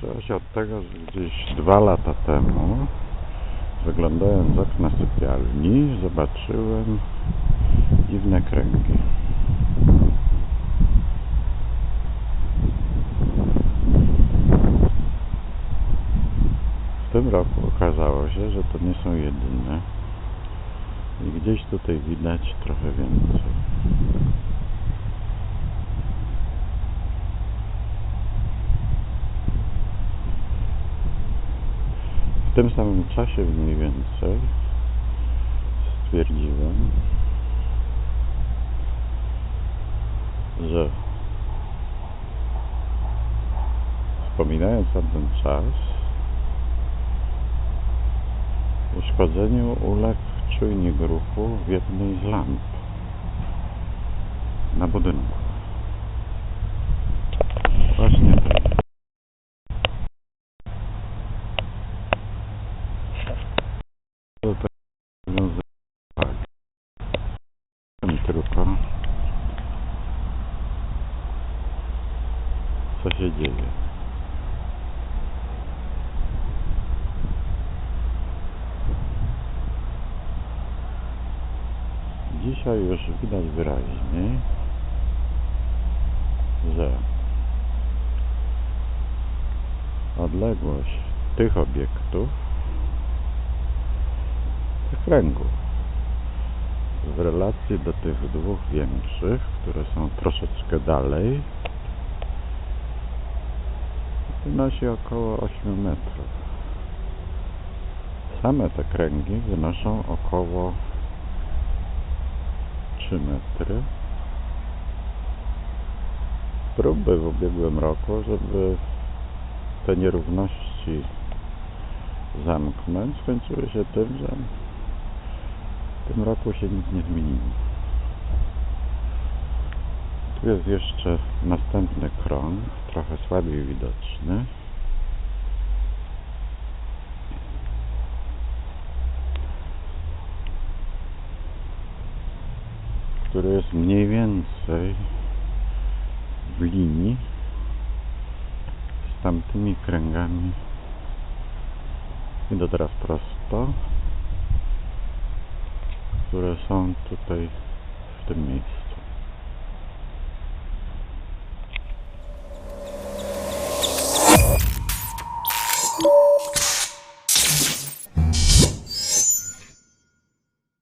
Zaczęło się od tego, że gdzieś dwa lata temu wyglądając z okna sypialni zobaczyłem dziwne kręgi. W tym roku okazało się, że to nie są jedyne i gdzieś tutaj widać trochę więcej. Tym samym czasie mniej więcej stwierdziłem, że wspominając na ten czas, uszkodzeniu uległ czujnik ruchu w jednej z lamp na budynku. Tylko co się dzieje. Dzisiaj już widać wyraźnie, że odległość tych obiektów, tych kręgów w relacji do tych dwóch większych, które są troszeczkę dalej, wynosi około 8 metrów. Same te kręgi wynoszą około 3 metry. Próby w ubiegłym roku, żeby te nierówności zamknąć, skończyły się tym, że w tym roku się nic nie zmieniło. Tu jest jeszcze następny krąg, trochę słabiej widoczny. który jest mniej więcej w linii z tamtymi kręgami. Idę teraz prosto, które są tutaj w tym miejscu.